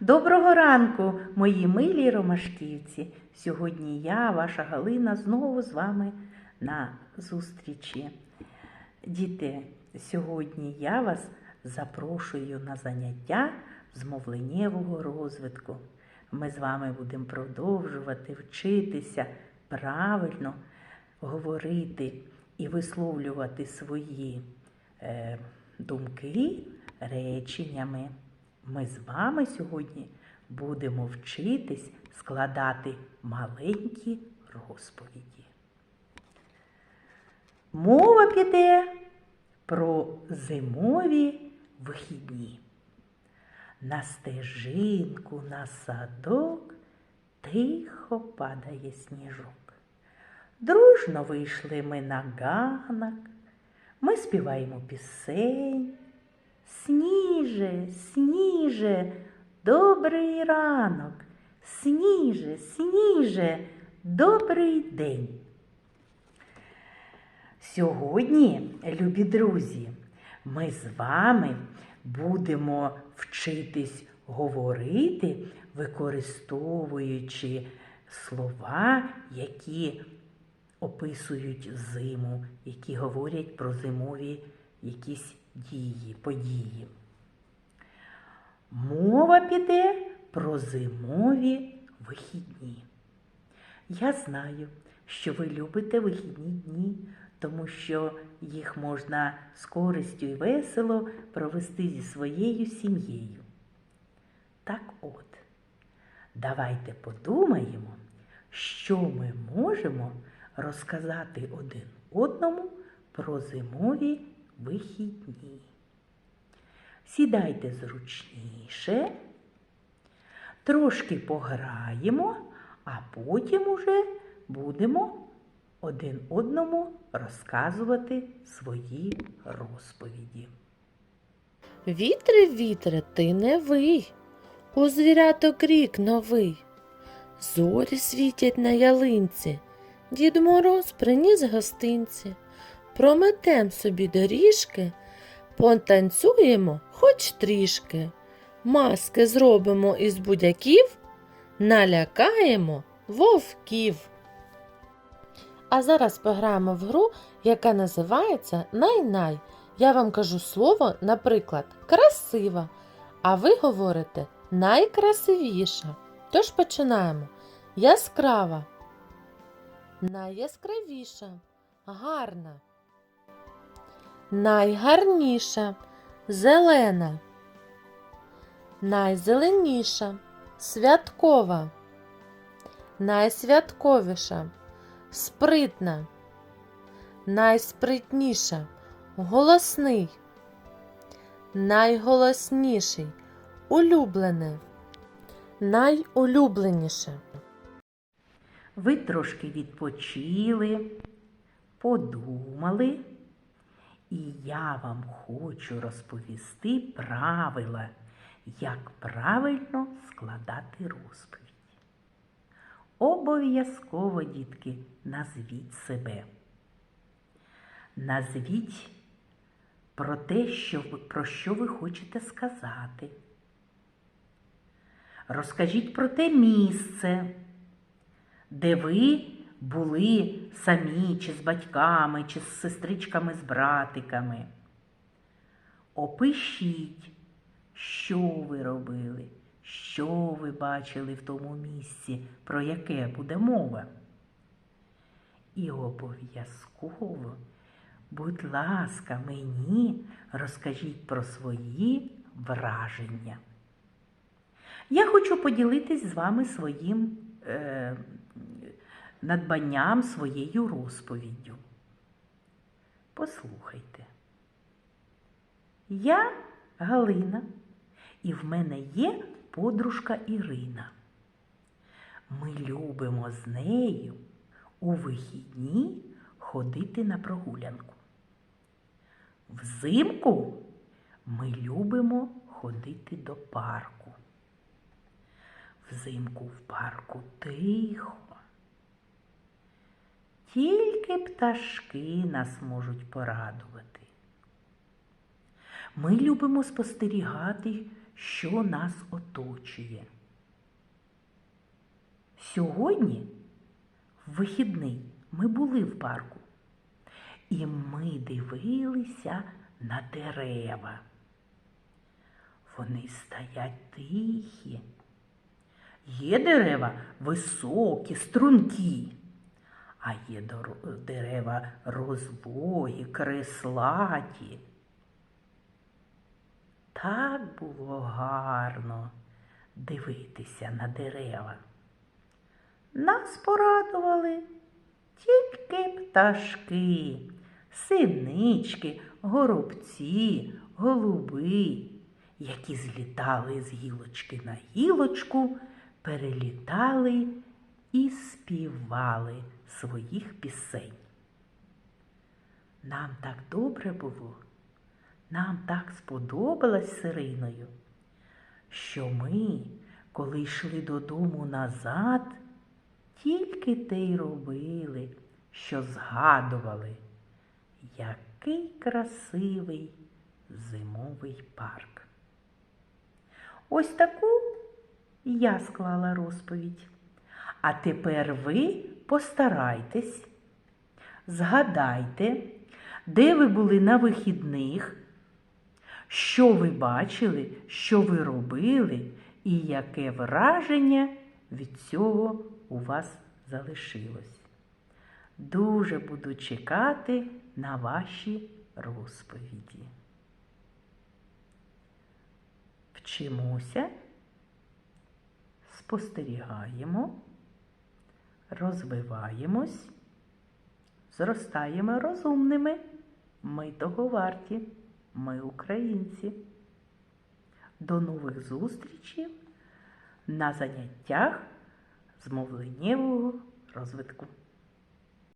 Доброго ранку, мої милі ромашківці. Сьогодні я, ваша Галина, знову з вами на зустрічі. Діти, сьогодні я вас запрошую на заняття з мовленнєвого розвитку. Ми з вами будемо продовжувати вчитися правильно говорити і висловлювати свої е, думки реченнями. Ми з вами сьогодні будемо вчитись складати маленькі розповіді. Мова піде про зимові вихідні. На стежинку, на садок тихо падає сніжок. Дружно вийшли ми на ганок, ми співаємо пісень. Сніже, сніже, добрий ранок, сніже, сніже, добрий день. Сьогодні, любі друзі, ми з вами будемо вчитись говорити, використовуючи слова, які описують зиму, які говорять про зимові якісь дії, події. Мова піде про зимові вихідні. Я знаю, що ви любите вихідні дні, тому що їх можна з користю і весело провести зі своєю сім'єю. Так от, давайте подумаємо, що ми можемо розказати один одному про зимові вихідні. Сідайте зручніше, трошки пограємо, а потім уже будемо один одному розказувати свої розповіді. Вітре, вітре, ти не вий, у звіряток рік новий. Зорі світять на ялинці, Дід Мороз приніс гостинці. Прометем собі доріжки, потанцюємо хоч трішки. Маски зробимо із будяків, налякаємо вовків. А зараз пограємо в гру, яка називається Най-най. Я вам кажу слово, наприклад, красива, а ви говорите найкрасивіша. Тож починаємо. Яскрава, найяскравіша, гарна, найгарніша, зелена, найзеленіша, святкова, найсвятковіша, спритна, найспритніша, голосний, найголосніший, улюблене, найулюбленіше. Ви трошки відпочили, подумали, і я вам хочу розповісти правила, як правильно складати розповідь. Обов'язково, дітки, назвіть себе. Назвіть про те, що, про що ви хочете сказати. Розкажіть про те місце, де ви були самі, чи з батьками, чи з сестричками, з братиками. Опишіть, що ви робили, що ви бачили в тому місці, про яке буде мова. І обов'язково, будь ласка, мені розкажіть про свої враження. Я хочу поділитись з вами своїм е, надбанням, своєю розповіддю. Послухайте. Я Галина, і в мене є подружка Ірина. Ми любимо з нею у вихідні ходити на прогулянку. Взимку ми любимо ходити до парку. Взимку в парку тихо. Тільки пташки нас можуть порадувати. Ми любимо спостерігати, що нас оточує. Сьогодні, в вихідний, ми були в парку, і ми дивилися на дерева. Вони стоять тихі. Є дерева високі, стрункі, а є дерева розлогі, креслаті. Так було гарно дивитися на дерева. Нас порадували тільки пташки, синички, горобці, голуби, які злітали з гілочки на гілочку, перелітали і співали своїх пісень. Нам так добре було, нам так сподобалось з Іриною, що ми, коли йшли додому назад, тільки те й робили, що згадували, який красивий зимовий парк. Ось таку я склала розповідь. А тепер ви постарайтесь, згадайте, де ви були на вихідних, що ви бачили, що ви робили, і яке враження від цього у вас залишилось. Дуже буду чекати на ваші розповіді. Вчимося, спостерігаємо, розвиваємось, зростаємо розумними. Ми того варті, ми українці. До нових зустрічей на заняттях з мовленнєвого розвитку.